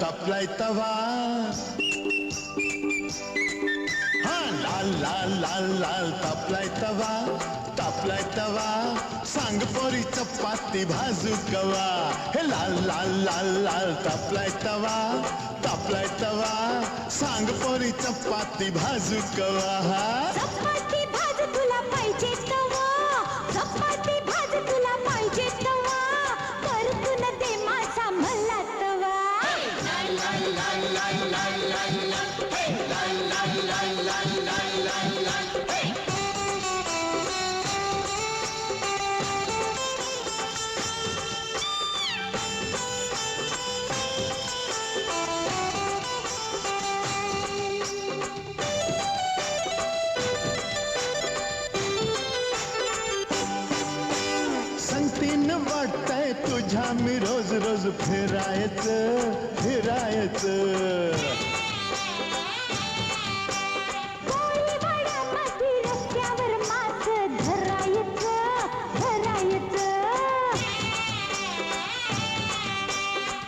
तापलाय तवा हा लाल लाल लाल लाल तापलाय तवा तापलाय तवा सांग पोरी चपाती भाजू कवा हे लाल लाल लाल लाल तापलाय तवा तापलाय तवा सांग पोरी चपाती भाजू कवा हा life. वाटतंय मी रोज रोज फिरायचं फिरायचं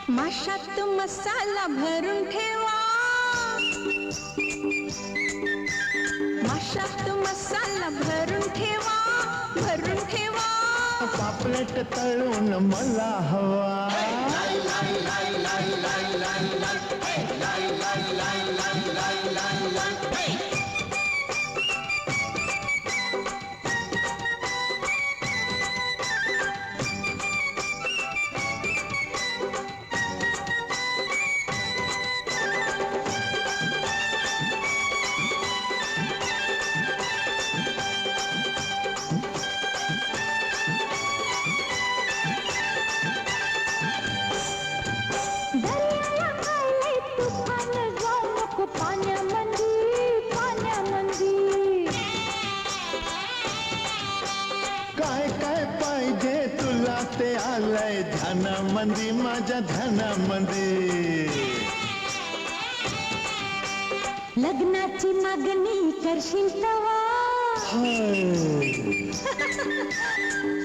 माशात मसाला भरून ठेवा। माशात मसाला भरून ठेवा भरून ठेवा। पापलेट तळून मला हवा ते आलंय ध्यानामंदी माझ्या ध्यानामंदी लग्नाची मागणी करशील तवा.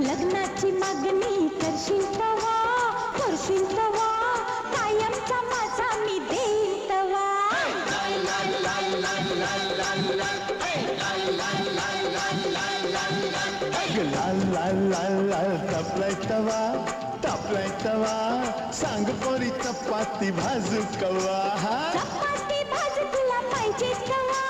लग्नाची मागणी करशील तवा करशील तवा. कायमचा माझा मी अग लाल लाल लाल लाल तपलाय तवा तापलाय तवा सांग पोरी चपाती भाजू कवा चपाती भाज तुला पाहिजे तवा